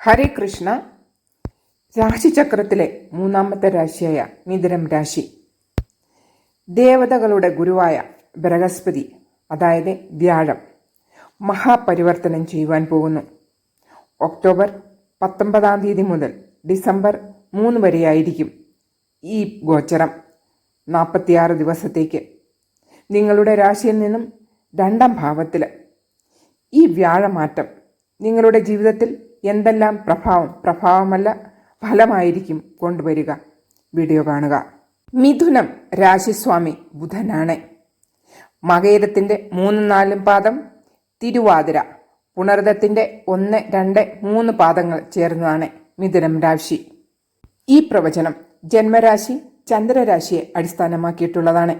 ഹരേ കൃഷ്ണ. രാശിചക്രത്തിലെ മൂന്നാമത്തെ രാശിയായ മിഥുനം രാശി. ദേവതകളുടെ ഗുരുവായ ബൃഹസ്പതി അതായത് വ്യാഴം മഹാപരിവർത്തനം ചെയ്യുവാൻ പോകുന്നു. ഒക്ടോബർ പത്തൊമ്പതാം തീയതി മുതൽ ഡിസംബർ മൂന്ന് വരെയായിരിക്കും ഈ ഗോചരം. നാൽപ്പത്തിയാറ് ദിവസത്തേക്ക്. നിങ്ങളുടെ രാശിയിൽ നിന്നും രണ്ടാം ഭാവത്തിൽ ഈ വ്യാഴമാറ്റം നിങ്ങളുടെ ജീവിതത്തിൽ എന്തെല്ലാം പ്രഭാവം പ്രഭാവമല്ല ഫലമായിരിക്കും കൊണ്ടുവരിക? വീഡിയോ കാണുക. മിഥുനം രാശിസ്വാമി ബുധനാണ്. മകേരത്തിന്റെ മൂന്ന് നാലും പാദം തിരുവാതിര പുണർദത്തിന്റെ ഒന്ന് രണ്ട് മൂന്ന് പാദങ്ങൾ ചേർന്നതാണ് മിഥുനം രാശി. ഈ പ്രവചനം ജന്മരാശി ചന്ദ്രരാശിയെ അടിസ്ഥാനമാക്കിയിട്ടുള്ളതാണ്.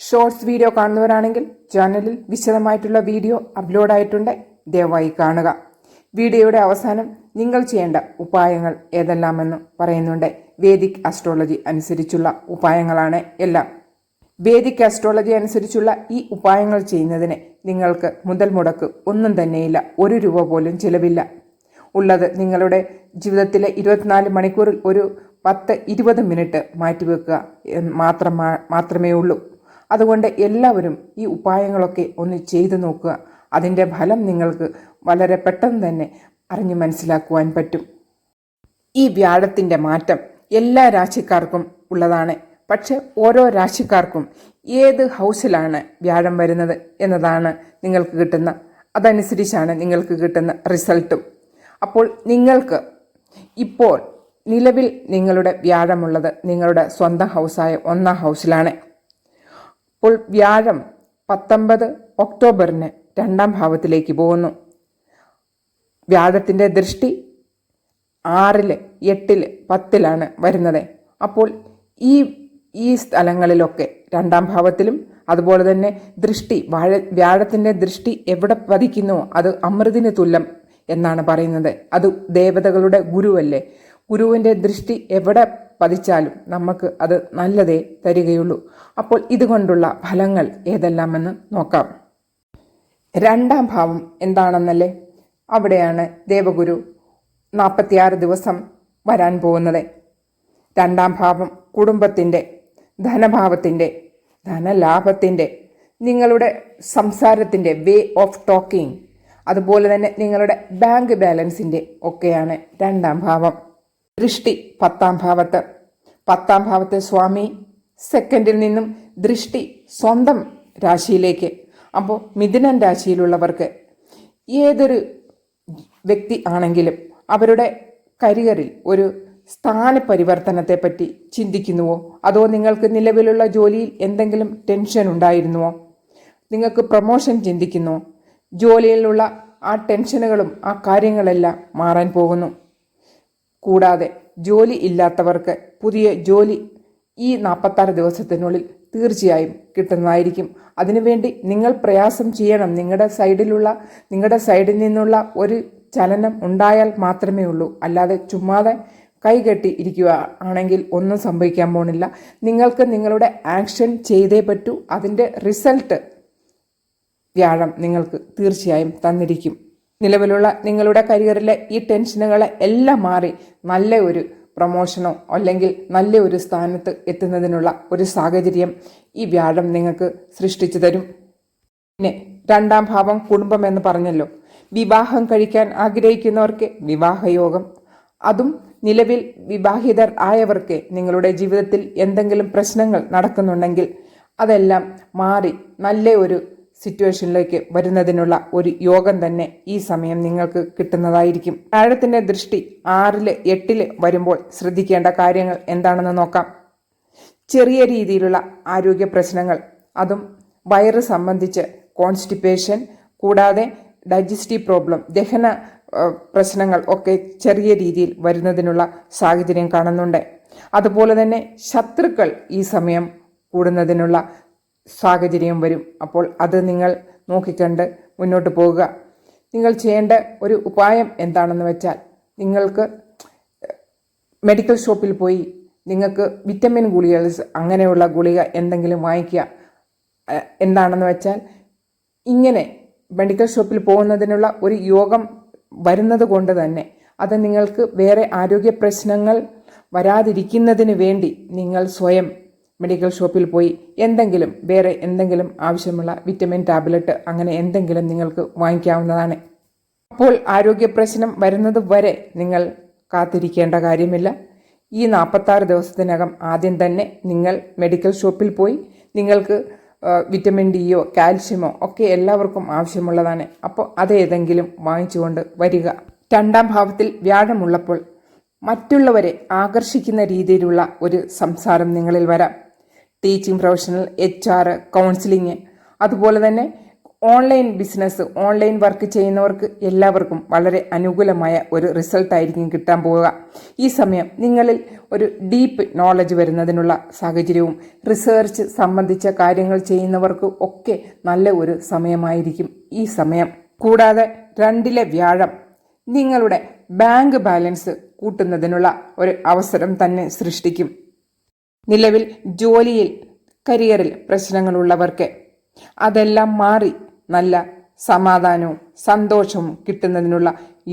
ഷോർട്സ് വീഡിയോ കാണുന്നവരാണെങ്കിൽ ചാനലിൽ വിശദമായിട്ടുള്ള വീഡിയോ അപ്ലോഡായിട്ടുണ്ട്. ദയവായി കാണുക. വീഡിയോയുടെ അവസാനം നിങ്ങൾ ചെയ്യേണ്ട ഉപായങ്ങൾ ഏതെല്ലാമെന്ന് പറയുന്നുണ്ട്. വേദിക് ആസ്ട്രോളജി അനുസരിച്ചുള്ള ഉപായങ്ങളാണ് എല്ലാം. വേദിക് ആസ്ട്രോളജി അനുസരിച്ചുള്ള ഈ ഉപായങ്ങൾ ചെയ്യുന്നതിന് നിങ്ങൾക്ക് മുതൽ മുടക്ക് ഒന്നും തന്നെയില്ല. ഒരു രൂപ പോലും ചിലവില്ല. ഉള്ളത് നിങ്ങളുടെ ജീവിതത്തിലെ ഇരുപത്തിനാല് മണിക്കൂറിൽ ഒരു പത്ത് ഇരുപത് മിനിറ്റ് മാറ്റിവെക്കുക മാത്രം മാത്രമേ ഉള്ളൂ. അതുകൊണ്ട് എല്ലാവരും ഈ ഉപായങ്ങളൊക്കെ ഒന്ന് ചെയ്തു നോക്കുക. അതിന്റെ ഫലം നിങ്ങൾക്ക് വളരെ പെട്ടെന്ന് തന്നെ അറിഞ്ഞു മനസ്സിലാക്കുവാൻ പറ്റും. ഈ വ്യാഴത്തിന്റെ മാറ്റം എല്ലാ രാശിക്കാർക്കും ഉള്ളതാണ്. പക്ഷെ ഓരോ രാശിക്കാർക്കും ഏത് ഹൗസിലാണ് വ്യാഴം വരുന്നത് എന്നതാണ് നിങ്ങൾക്ക് കിട്ടുന്ന അതനുസരിച്ചാണ് നിങ്ങൾക്ക് കിട്ടുന്ന റിസൾട്ടും. അപ്പോൾ നിങ്ങൾക്ക് ഇപ്പോൾ നിലവിൽ നിങ്ങളുടെ വ്യാഴമുള്ളത് നിങ്ങളുടെ സ്വന്തം ഹൗസായ ഒന്നാം ഹൗസിലാണ്. അപ്പോൾ വ്യാഴം പത്തൊമ്പത് ഒക്ടോബറിന് രണ്ടാം ഭാവത്തിലേക്ക് പോകുന്നു. വ്യാഴത്തിന്റെ ദൃഷ്ടി ആറിൽ എട്ടിൽ പത്തിലാണ് വരുന്നത്. അപ്പോൾ ഈ ഈ സ്ഥലങ്ങളിലൊക്കെ രണ്ടാം ഭാവത്തിലും അതുപോലെ തന്നെ ദൃഷ്ടി വാഴ വ്യാഴത്തിന്റെ ദൃഷ്ടി എവിടെ പതിക്കുന്നുവോ അത് അമൃതിന് തുല്യം എന്നാണ് പറയുന്നത്. അത് ദേവതകളുടെ ഗുരുവല്ലേ? ഗുരുവിന്റെ ദൃഷ്ടി എവിടെ പതിച്ചാലും നമുക്ക് അത് നല്ലതേ തരികയുള്ളൂ. അപ്പോൾ ഇതുകൊണ്ടുള്ള ഫലങ്ങൾ ഏതെല്ലാമെന്ന് നോക്കാം. രണ്ടാം ഭാവം എന്താണെന്നല്ലേ? അവിടെയാണ് ദേവഗുരു നാൽപ്പത്തിയാറ് ദിവസം വരാൻ പോകുന്നത്. രണ്ടാം ഭാവം കുടുംബത്തിന്റെ ധനഭാവത്തിന്റെ ധനലാഭത്തിന്റെ നിങ്ങളുടെ സംസാരത്തിന്റെ വേ ഓഫ് ടോക്കിംഗ് അതുപോലെ തന്നെ നിങ്ങളുടെ ബാങ്ക് ബാലൻസിന്റെ ഒക്കെയാണ് രണ്ടാം ഭാവം. ദൃഷ്ടി പത്താം ഭാവത്ത്. പത്താം ഭാവത്തെ സ്വാമി സെക്കൻഡിൽ നിന്നും ദൃഷ്ടി സ്വന്തം രാശിയിലേക്ക് അപ്പോൾ മിഥുനൻ രാശിയിലുള്ളവർക്ക് ഏതൊരു വ്യക്തി ആണെങ്കിലും അവരുടെ കരിയറിൽ ഒരു സ്ഥാനപരിവർത്തനത്തെപ്പറ്റി ചിന്തിക്കുന്നുവോ? അതോ നിങ്ങൾക്ക് നിലവിലുള്ള ജോലിയിൽ എന്തെങ്കിലും ടെൻഷൻ ഉണ്ടായിരുന്നുവോ? നിങ്ങൾക്ക് പ്രൊമോഷൻ ചിന്തിക്കുന്നു. ജോലിയിലുള്ള ആ ടെൻഷനുകളും ആ കാര്യങ്ങളെല്ലാം മാറാൻ പോകുന്നു. കൂടാതെ ജോലി ഇല്ലാത്തവർക്ക് പുതിയ ജോലി ഈ നാൽപ്പത്താറ് ദിവസത്തിനുള്ളിൽ തീർച്ചയായും കിട്ടുന്നതായിരിക്കും. അതിനുവേണ്ടി നിങ്ങൾ പ്രയാസം ചെയ്യണം. നിങ്ങളുടെ സൈഡിലുള്ള നിങ്ങളുടെ സൈഡിൽ നിന്നുള്ള ഒരു ചലനം ഉണ്ടായാൽ മാത്രമേ ഉള്ളൂ. അല്ലാതെ ചുമ്മാതെ കൈകെട്ടി ഇരിക്കുക ആണെങ്കിൽ ഒന്നും സംഭവിക്കാൻ പോണില്ല. നിങ്ങൾക്ക് നിങ്ങളുടെ ആക്ഷൻ ചെയ്തേ പറ്റൂ. അതിന്റെ റിസൾട്ട് വ്യാഴം നിങ്ങൾക്ക് തീർച്ചയായും തന്നിരിക്കും. നിലവിലുള്ള നിങ്ങളുടെ കരിയറിലെ ഈ ടെൻഷനുകളെ എല്ലാം മാറി നല്ല ഒരു പ്രൊമോഷനോ അല്ലെങ്കിൽ നല്ല ഒരു സ്ഥാനത്ത് എത്തുന്നതിനുള്ള ഒരു സാഹചര്യം ഈ വ്യാഴം നിങ്ങൾക്ക് സൃഷ്ടിച്ചു തരും. പിന്നെ രണ്ടാം ഭാവം കുടുംബം എന്ന് പറഞ്ഞല്ലോ. വിവാഹം കഴിക്കാൻ ആഗ്രഹിക്കുന്നവർക്ക് വിവാഹയോഗം. അതും നിലവിൽ വിവാഹിതർ ആയവർക്ക് നിങ്ങളുടെ ജീവിതത്തിൽ എന്തെങ്കിലും പ്രശ്നങ്ങൾ നടക്കുന്നുണ്ടെങ്കിൽ അതെല്ലാം മാറി നല്ല ഒരു സിറ്റുവേഷനിലേക്ക് വരുന്നതിനുള്ള ഒരു യോഗം തന്നെ ഈ സമയം നിങ്ങൾക്ക് കിട്ടുന്നതായിരിക്കും. താഴത്തിന്റെ ദൃഷ്ടി ആറിൽ എട്ടിൽ വരുമ്പോൾ ശ്രദ്ധിക്കേണ്ട കാര്യങ്ങൾ എന്താണെന്ന് നോക്കാം. ചെറിയ രീതിയിലുള്ള ആരോഗ്യ പ്രശ്നങ്ങൾ അതും വയറ് സംബന്ധിച്ച് കോൺസ്റ്റിപ്പേഷൻ കൂടാതെ ഡൈജസ്റ്റീവ് പ്രോബ്ലം ദഹന പ്രശ്നങ്ങൾ ഒക്കെ ചെറിയ രീതിയിൽ വരുന്നതിനുള്ള സാഹചര്യം കാണുന്നുണ്ട്. അതുപോലെ തന്നെ ശത്രുക്കൾ ഈ സമയം കൂടുന്നതിനുള്ള സാഹചര്യം വരും. അപ്പോൾ അത് നിങ്ങൾ നോക്കിക്കണ്ട് മുന്നോട്ട് പോകുക നിങ്ങൾ ചെയ്യേണ്ട ഒരു ഉപായം എന്താണെന്ന് വെച്ചാൽ നിങ്ങൾക്ക് മെഡിക്കൽ ഷോപ്പിൽ പോയി നിങ്ങൾക്ക് വിറ്റമിൻ ഗുളികൾ അങ്ങനെയുള്ള ഗുളിക എന്തെങ്കിലും വാങ്ങിക്കുക. എന്താണെന്ന് വെച്ചാൽ ഇങ്ങനെ മെഡിക്കൽ ഷോപ്പിൽ പോകുന്നതിനുള്ള ഒരു യോഗം വരുന്നത് കൊണ്ട് തന്നെ അത് നിങ്ങൾക്ക് വേറെ ആരോഗ്യ പ്രശ്നങ്ങൾ വരാതിരിക്കുന്നതിന് വേണ്ടി നിങ്ങൾ സ്വയം മെഡിക്കൽ ഷോപ്പിൽ പോയി എന്തെങ്കിലും വേറെ എന്തെങ്കിലും ആവശ്യമുള്ള വിറ്റമിൻ ടാബ്ലറ്റ് അങ്ങനെ എന്തെങ്കിലും നിങ്ങൾക്ക് വാങ്ങിക്കാവുന്നതാണ്. അപ്പോൾ ആരോഗ്യ പ്രശ്നം വരുന്നത് വരെ നിങ്ങൾ കാത്തിരിക്കേണ്ട കാര്യമില്ല. ഈ നാൽപ്പത്താറ് ദിവസത്തിനകം ആദ്യം തന്നെ നിങ്ങൾ മെഡിക്കൽ ഷോപ്പിൽ പോയി നിങ്ങൾക്ക് വിറ്റമിൻ ഡിയോ കാൽഷ്യമോ ഒക്കെ എല്ലാവർക്കും ആവശ്യമുള്ളതാണ്. അപ്പോൾ അതേതെങ്കിലും വാങ്ങിച്ചുകൊണ്ട് വരിക. രണ്ടാം ഭാവത്തിൽ വ്യാഴമുള്ളപ്പോൾ മറ്റുള്ളവരെ ആകർഷിക്കുന്ന രീതിയിലുള്ള ഒരു സംസാരം നിങ്ങളിൽ വരാം. Teaching professional H R counselling അതുപോലെ തന്നെ ഓൺലൈൻ ബിസിനസ് ഓൺലൈൻ വർക്ക് ചെയ്യുന്നവർക്ക് എല്ലാവർക്കും വളരെ അനുകൂലമായ ഒരു റിസൾട്ട് ആയിരിക്കും കിട്ടാൻ പോവുക. ഈ സമയം നിങ്ങളിൽ ഒരു ഡീപ്പ് നോളജ് വരുന്നതിനുള്ള സാഹചര്യവും റിസർച്ച് സംബന്ധിച്ച കാര്യങ്ങൾ ചെയ്യുന്നവർക്ക് ഒക്കെ നല്ല ഒരു സമയമായിരിക്കും ഈ സമയം. കൂടാതെ രണ്ടിലെ വ്യാഴം നിങ്ങളുടെ ബാങ്ക് ബാലൻസ് കൂട്ടുന്നതിനുള്ള ഒരു അവസരം തന്നെ സൃഷ്ടിക്കും. നിലവിൽ ജോലിയിൽ കരിയറിൽ പ്രശ്നങ്ങളുള്ളവർക്ക് അതെല്ലാം മാറി നല്ല സമാധാനവും സന്തോഷവും കിട്ടുന്നതിനുള്ള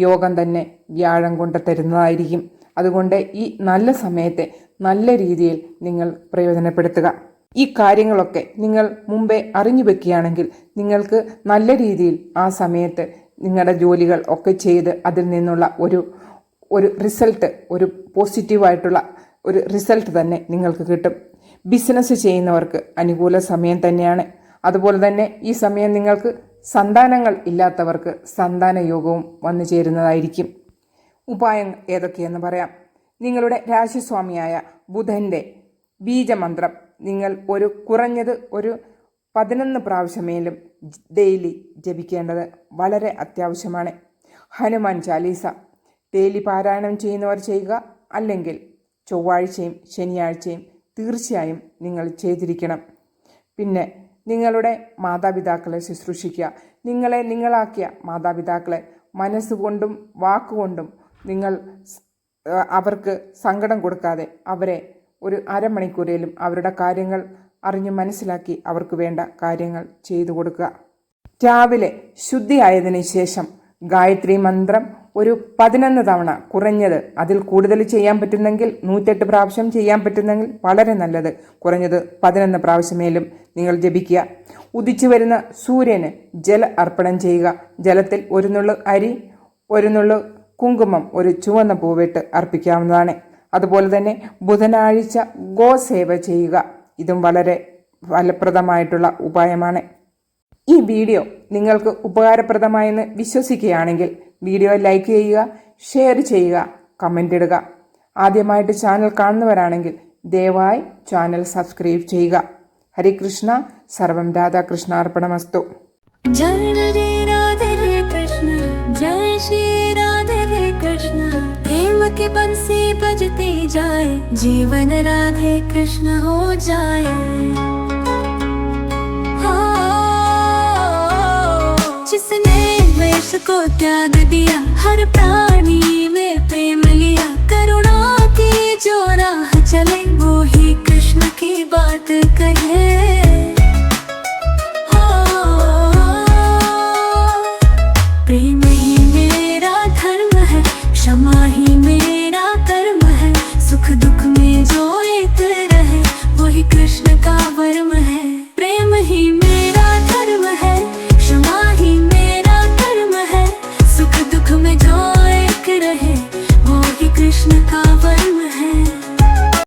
യോഗം തന്നെ വ്യാഴം കൊണ്ട് തരുന്നതായിരിക്കും. അതുകൊണ്ട് ഈ നല്ല സമയത്തെ നല്ല രീതിയിൽ നിങ്ങൾ പ്രയോജനപ്പെടുത്തുക. ഈ കാര്യങ്ങളൊക്കെ നിങ്ങൾ മുമ്പേ അറിഞ്ഞു വെക്കുകയാണെങ്കിൽ നിങ്ങൾക്ക് നല്ല രീതിയിൽ ആ സമയത്ത് നിങ്ങളുടെ ജോലികൾ ഒക്കെ ചെയ്ത് അതിൽ നിന്നുള്ള ഒരു ഒരു റിസൾട്ട് ഒരു പോസിറ്റീവായിട്ടുള്ള ഒരു റിസൾട്ട് തന്നെ നിങ്ങൾക്ക് കിട്ടും. ബിസിനസ് ചെയ്യുന്നവർക്ക് അനുകൂല സമയം തന്നെയാണ്. അതുപോലെ തന്നെ ഈ സമയം നിങ്ങൾക്ക് സന്താനങ്ങൾ ഇല്ലാത്തവർക്ക് സന്താന യോഗവും വന്നു ചേരുന്നതായിരിക്കും. ഉപായങ്ങൾ ഏതൊക്കെയെന്ന് പറയാം. നിങ്ങളുടെ രാശിസ്വാമിയായ ബുധന്റെ ബീജമന്ത്രം നിങ്ങൾ ഒരു കുറഞ്ഞത് ഒരു പതിനൊന്ന് പ്രാവശ്യമേലും ഡെയിലി ജപിക്കേണ്ടത് വളരെ അത്യാവശ്യമാണ്. ഹനുമാൻ ചാലീസ ഡെയിലി പാരായണം ചെയ്യുന്നവർ ചെയ്യുക അല്ലെങ്കിൽ ചൊവ്വാഴ്ചയും ശനിയാഴ്ചയും തീർച്ചയായും നിങ്ങൾ ചെയ്തിരിക്കണം. പിന്നെ നിങ്ങളുടെ മാതാപിതാക്കളെ ശുശ്രൂഷിക്കുക. നിങ്ങളെ നിങ്ങളാക്കിയ മാതാപിതാക്കളെ മനസ്സുകൊണ്ടും വാക്കുകൊണ്ടും നിങ്ങൾ അവർക്ക് സങ്കടം കൊടുക്കാതെ അവരെ ഒരു അരമണിക്കൂറിലും അവരുടെ കാര്യങ്ങൾ അറിഞ്ഞ് മനസ്സിലാക്കി അവർക്ക് വേണ്ട കാര്യങ്ങൾ ചെയ്തു കൊടുക്കുക. രാവിലെ ശുദ്ധിയായതിനു ശേഷം ഗായത്രി മന്ത്രം ഒരു പതിനൊന്ന് തവണ കുറഞ്ഞത് അതിൽ കൂടുതൽ ചെയ്യാൻ പറ്റുന്നെങ്കിൽ നൂറ്റെട്ട് പ്രാവശ്യം ചെയ്യാൻ പറ്റുന്നെങ്കിൽ വളരെ നല്ലത്. കുറഞ്ഞത് പതിനൊന്ന് പ്രാവശ്യമേലും നിങ്ങൾ ജപിക്കുക. ഉദിച്ചു വരുന്ന സൂര്യന് ജല അർപ്പണം ചെയ്യുക. ജലത്തിൽ ഒരു നുള്ളു അരി ഒരു നുള്ളു കുങ്കുമം ഒരു ചുവന്ന പൂവിട്ട് അർപ്പിക്കാവുന്നതാണ്. അതുപോലെ തന്നെ ബുധനാഴ്ച ഗോസേവ ചെയ്യുക. ഇതും വളരെ ഫലപ്രദമായിട്ടുള്ള ഉപായമാണ്. ഈ വീഡിയോ നിങ്ങൾക്ക് ഉപകാരപ്രദമായെന്ന് വിശ്വസിക്കുകയാണെങ്കിൽ വീഡിയോ ലൈക്ക് ചെയ്യുക ഷെയർ ചെയ്യുക കമൻ്റ് ഇടുക ആദ്യമായിട്ട് ചാനൽ കാണുന്നവരാണെങ്കിൽ ദയവായി ചാനൽ സബ്സ്ക്രൈബ് ചെയ്യുക ഹരികൃഷ്ണ സർവം രാധാകൃഷ്ണാർപ്പണമസ്തു जय राधे राधे रे कृष्ण जय श्री राधे रे कृष्ण प्रेम के बंसी बजते जाए जीवन राधे कृष्ण हो जाए जिसने वेश को त्याग दिया? हर प्राणी